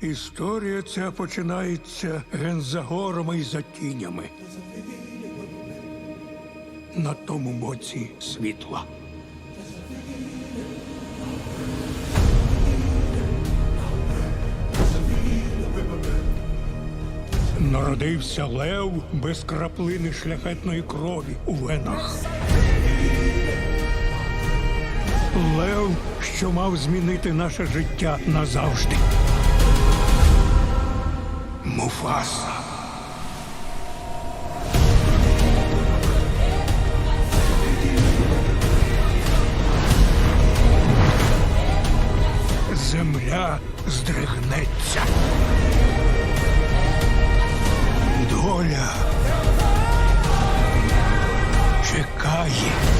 Історія ця починається ген за горами і за тінями. На тому боці світла. Народився лев без краплини шляхетної крові у венах. Лев, що мав змінити наше життя назавжди. Муфаса. Земля здригнеться. Доля чекає.